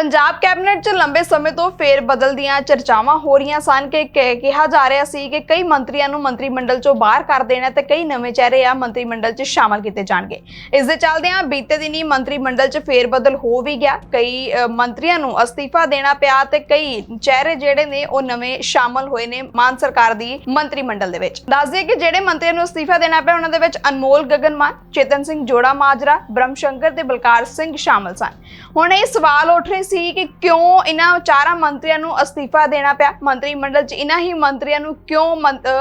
Punjab cabinet 'ਚ ਲੰਬੇ ਸਮੇਂ ਤੋਂ ਫੇਰ ਬਦਲ ਦੀਆਂ ਚਰਚਾਵਾਂ ਹੋ ਰਹੀਆਂ ਸਨ ਕਿ ਕਿਹਾ ਜਾ ਰਿਹਾ ਸੀ ਕਿ ਕਈ ਮੰਤਰੀਆਂ ਨੂੰ ਮੰਤਰੀ ਮੰਡਲ 'ਚੋਂ ਬਾਹਰ ਕਰ ਦੇਣਾ ਤੇ ਕਈ ਨਵੇਂ ਚਿਹਰੇ ਆ ਮੰਤਰੀ ਮੰਡਲ 'ਚ ਸ਼ਾਮਲ ਕੀਤੇ ਜਾਣਗੇ। ਇਸ ਦੇ ਚੱਲਦਿਆਂ ਬੀਤੇ ਦਿਨੀ ਮੰਤਰੀ ਮੰਡਲ 'ਚ ਫੇਰ ਬਦਲ ਹੋ ਵੀ ਗਿਆ। ਕਈ ਮੰਤਰੀਆਂ ਨੂੰ ਅਸਤੀਫਾ ਦੇਣਾ ਪਿਆ ਤੇ ਕਈ ਚਿਹਰੇ ਜਿਹੜੇ ਨੇ ਉਹ ਨਵੇਂ ਸ਼ਾਮਲ ਹੋਏ ਨੇ ਮਾਨ ਸਰਕਾਰ ਦੀ ਮੰਤਰੀ ਮੰਡਲ ਦੇ ਵਿੱਚ। ਦੱਸ ਦਈਏ ਕਿ ਜਿਹੜੇ ਮੰਤਰੀਆਂ ਨੂੰ ਅਸਤੀਫਾ ਦੇਣਾ ਪਿਆ ਉਹਨਾਂ ਦੇ ਵਿੱਚ ਅਨਮੋਲ ਗਗਨ ਮਾਨ ਚੇਤਨ ਸਿੰਘ ਜੋੜਾ ਮਾਜਰਾ ਬ੍ਰਹਮ ਸ਼ੰਕਰ ਤੇ ਬਲਕਾਰ ਸਿੰਘ ਸ਼ਾਮਲ ਸਨ। ਹੁਣ ਇਹ ਸਵਾਲ ਉੱਠ ਰਹੇ ਸੀ ਕਿ ਕਿਉਂ ਇਹਨਾਂ ਚਾਰਾਂ ਮੰਤਰੀਆਂ ਨੂੰ ਅਸਤੀਫਾ ਦੇਣਾ ਪਿਆ? ਮੰਤਰੀ ਮੰਡਲ 'ਚ ਇਹਨਾਂ ਹੀ ਮੰਤਰੀਆਂ ਨੂੰ ਕਿਉਂ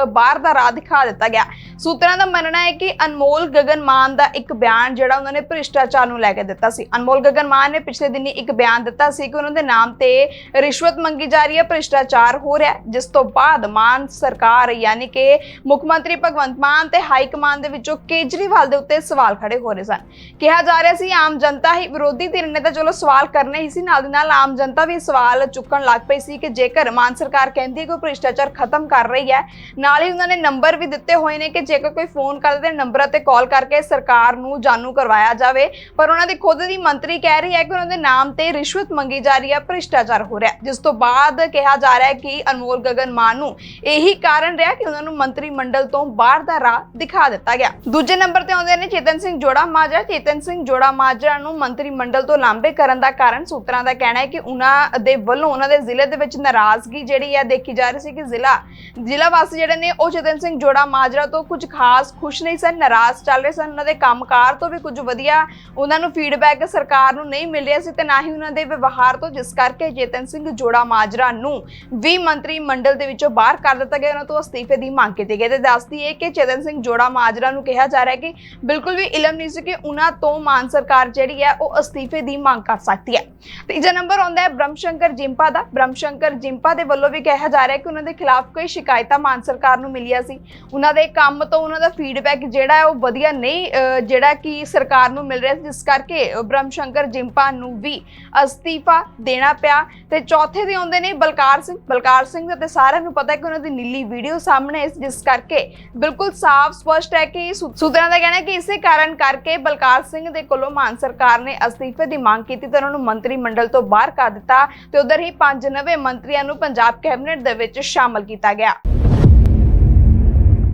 ਬਾਹਰ ਦਾ ਰਾਹ ਦਿਖਾ ਦਿੱਤਾ ਗਿਆ? ਸੂਤਰਾਂ ਦਾ ਮੰਨਣਾ ਹੈ ਕਿ ਅਨਮੋਲ ਗਗਨ ਮਾਨ ਦਾ ਇੱਕ ਬਿਆਨ ਜਿਹੜਾ ਉਹਨਾਂ ਨੇ ਭ੍ਰਿਸ਼ਟਾਚਾਰ ਨੂੰ ਲੈ ਕੇ ਦਿੱਤਾ ਸੀ। ਅਨਮੋਲ ਗਗਨ ਮਾਨ ਨੇ ਪਿਛਲੇ ਦਿਨੀ ਇੱਕ ਬਿਆਨ ਦਿੱਤਾ ਸੀ ਕਿ ਉਹਨਾਂ ਦੇ ਨਾਮ ਤੇ ਰਿਸ਼ਵਤ ਮੰਗੀ ਜਾ ਰਹੀ ਹੈ, ਭ੍ਰਿਸ਼ਟਾਚਾਰ ਹੋ ਰਿਹਾ ਜਿਸ ਤੋਂ ਬਾਅਦ ਮਾਨ ਸਰਕਾਰ ਯਾਨੀ ਕਿ ਮੁੱਖ ਮੰਤਰੀ ਭਗਵੰਤ ਮਾਨ ਤੇ ਹਾਈ ਕਮਾਂਡ ਦੇ ਵਿੱਚੋਂ ਕੇਜਰੀਵਾਲ ਦੇ ਉੱਤੇ ਸਵਾਲ ਖੜੇ ਹੋ ਰਹੇ ਸਨ। ਕਿਹਾ ਜਾ ਰਿਹਾ ਸੀ, ਆਮ ਜਨਤਾ ਹੀ ਵਿਰੋਧੀ ਧਿਰ ਨੇ ਤਾਂ ਚਲੋ ਸਵਾਲ ਕਰਨੇ ਹੀ ਸੀ, ਨਾਲ ਦੀ ਨਾਲ ਆਮ ਜਨਤਾ ਵੀ ਸਵਾਲ ਚੁੱਕਣ ਲੱਗ ਪਈ ਸੀ ਕਿ ਜੇਕਰ ਮਾਨ ਸਰਕਾਰ ਕਹਿੰਦੀ ਹੈ ਕਿ ਭ੍ਰਿਸ਼ਟਾਚਾਰ ਖਤਮ ਕਰ ਰਹੀ ਹੈ, ਨਾਲ ਹੀ ਉਹਨਾਂ ਨੇ ਨੰਬਰ ਵੀ ਦਿੱਤੇ ਹੋਏ ਨੇ ਕਿ ਜੇਕਰ ਕੋਈ ਫੋਨ ਕਰਦੇ ਨੰਬਰਾਂ ਤੇ ਕਾਲ ਕਰਕੇ ਸਰਕਾਰ ਨੂੰ ਜਾਣੂ ਕਰਵਾਇਆ ਜਾਵੇ। ਪਰ ਉਹਨਾਂ ਦੀ ਖੁਦ ਦੀ ਮੰਤਰੀ ਕਹਿ ਰਹੀ ਹੈ ਕਿ ਉਹਨਾਂ ਦੇ ਨਾਮ ਤੇ ਰਿਸ਼ਵਤ ਮੰਗੀ ਜਾ ਰਹੀ ਹੈ, ਭ੍ਰਿਸ਼ਟਾਚਾਰ ਹੋ ਰਿਹਾ ਜਿਸ ਤੋਂ ਬਾਅਦ ਕਿਹਾ ਜਾ ਰਿਹਾ ਹੈ ਕਿ ਅਨਮੋਲ ਗਗਨ ਮਾਨ ਨੂੰ ਇਹੀ ਕਾਰਨ ਰਿਹਾ ਕਿ ਉਹਨਾਂ ਨੂੰ ਮੰਤਰੀ ਮੰਡਲ ਤੋਂ ਬਾਹਰ ਦਾ ਰਾਹ ਦਿਖਾ ਦਿੱਤਾ ਗਿਆ। ਦੂਜੇ ਨੰਬਰ ਤੇ ਆਉਂਦੇ ਨੇ ਚੇਤਨ ਸਿੰਘ ਜੋੜਾ ਮਾਜਰਾ। ਚੇਤਨ ਸਿੰਘ ਜੋੜਾ ਮਾਜਰਾ ਨੂੰ ਮੰਤਰੀ ਮੰਡਲ ਤੋਂ ਲਾਂਬੇ ਕਰਨ ਦਾ ਕਾਰਨ ਸੂਤਰਾਂ ਦਾ ਕਹਿਣਾ ਹੈ ਕਿ ਉਹਨਾਂ ਦੇ ਵੱਲੋਂ ਉਹਨਾਂ ਦੇ ਜ਼ਿਲ੍ਹੇ ਦੇ ਵਿੱਚ ਨਾਰਾਜ਼ਗੀ ਜਿਹੜੀ ਹੈ ਦੇਖੀ ਜਾ ਰਹੀ ਸੀ ਕਿ ਜ਼ਿਲ੍ਹਾ ਜ਼ਿਲ੍ਹਾ ਵਾਸੀ ਜਿਹੜੇ ਨੇ ਉਹ ਚੇਤਨ ਸਿੰਘ ਜੋੜਾ ਮਾਜਰਾ ਤੋਂ ਕੁਝ ਖਾਸ ਖੁਸ਼ ਨਹੀਂ ਸਨ, ਨਾਰਾਜ਼ ਚੱਲ ਰਹੇ ਸਨ, ਉਹਨਾਂ ਦੇ ਕੰਮਕਾਰ ਤੋਂ ਵੀ ਕੁਝ ਵਧੀਆ ਉਹਨਾਂ ਨੂੰ ਫੀਡਬੈਕ ਸਰਕਾਰ ਨੂੰ ਨਹੀਂ ਮਿਲ ਰਿਹਾ ਸੀ ਤੇ ਨਾ ਹੀ ਉਹਨਾਂ ਦੇ ਵਿਵਹਾਰ ਤੋਂ, ਜਿਸ ਕਰਕੇ ਚੇਤਨ ਸਿੰਘ ਜੋੜਾ ਮਾਜਰਾ ਨੂੰ ਵੀ ਮੰਤਰੀ ਮੰਡਲ ਦੇ ਵਿੱਚੋਂ ਬਾਹਰ ਕਰ ਦਿੱਤਾ ਗਿਆ, ਉਹਨਾਂ ਤੋਂ ਅਸਤੀਫੇ ਦੀ ਮੰਗ ਕੀਤੀ ਗਈ ਤੇ ਦੱਸਦੀ ਹੈ ਕਿ ਚੇਤਨ ਸਿੰਘ ਜੋੜਾ ਮਾਜਰਾ ਨੂੰ ਕਿਹਾ ਜਾ ਰਿਹਾ ਹੈ ਕਿ ਬਿਲਕੁਲ ਵੀ ਇਲਮ ਨਹੀਂ ਸੀ ਕਿ ਉਹਨਾਂ ਤੋਂ ਮਾਨ ਸਰਕਾਰ ਜਿਹੜੀ ਹੈ ਉਹ ਅਸਤੀਫੇ ਦੀ ਮੰਗ ਕਰ ਸਕਦੀ ਹੈ। ਤੀਜਾ ਨੰਬਰ ਆਉਂਦਾ ਹੈ ਬ੍ਰਹਮ ਸ਼ੰਕਰ ਜਿੰਪਾ ਦਾ। ਬ੍ਰਹਮ ਸ਼ੰਕਰ ਜਿੰਪਾ ਦੇ ਵੱਲੋਂ ਵੀ ਕਿਹਾ ਜਾ ਰਿਹਾ ਕਿ ਉਹਨਾਂ ਦੇ ਖਿਲਾਫ ਕੋਈ ਸ਼ਿਕਾਇਤਾਂ ਮਾਨ ਸਰਕਾਰ ਨੂੰ ਮਿਲੀਆਂ ਸੀ। ਉਹਨਾਂ ਦੇ ਕੰਮ ਤੋਂ ਉਹਨਾਂ ਦਾ ਫੀਡਬੈਕ ਜਿਹੜਾ ਹੈ ਉਹ ਵਧੀਆ ਨਹੀਂ ਜਿਹੜਾ ਕਿ ਸਰਕਾਰ ਨੂੰ ਮਿਲ ਰਿਹਾ ਸੀ, ਜਿਸ ਕਰਕੇ ਬ੍ਰਹਮ ਜਿੰਪਾ ਨੂੰ ਵੀ ਅਸਤੀਫਾ ਦੇਣਾ ਪਿਆ। ਤੇ ਚੌਥੇ ਦੇ ਆਉਂਦੇ ਨੇ ਬਲਕਾਰ ਸਿੰਘ। ਬਲਕਾਰ ਸਿੰਘ ਦਾ ਤੇ ਸਾਰਿਆਂ ਨੂੰ ਪਤਾ ਹੈ ਕਿ ਉਹਨਾਂ ਦੀ ਨੀਲੀ ਵੀਡੀਓ ਸਾਹਮਣੇ ਹੈ ਜਿਸ ਕਰਕੇ ਬਿਲਕੁਲ ਸਾਫ਼, ਸਪਸ਼ਟ ਹੈ ਕਿ ਸੂਤਰਾਂ ਦਾ ਕਹਿਣਾ ਹੈ ਕਿ ਇਸੇ ਕਾਰਨ ਕਰਕੇ ਬਲਕਾਰ ਸਿੰਘ ਦੇ ਕੋਲੋਂ ਮਾਨ ਸਰਕਾਰ ਨੇ ਅਸਤੀਫੇ ਦੀ ਮੰਗ ਕੀਤੀ ਤੇ ਉਹਨਾਂ ਨੂੰ ਮੰਤਰੀ ਮੰਡਲ ਮੰਡਲ ਤੋਂ ਬਾਹਰ ਕਰ ਦਿੱਤਾ ਤੇ ਉਧਰ ਹੀ ਪੰਜ ਨਵੇਂ ਮੰਤਰੀਆਂ ਨੂੰ ਪੰਜਾਬ ਕੈਬਨਿਟ ਦੇ ਵਿੱਚ ਸ਼ਾਮਲ ਕੀਤਾ ਗਿਆ।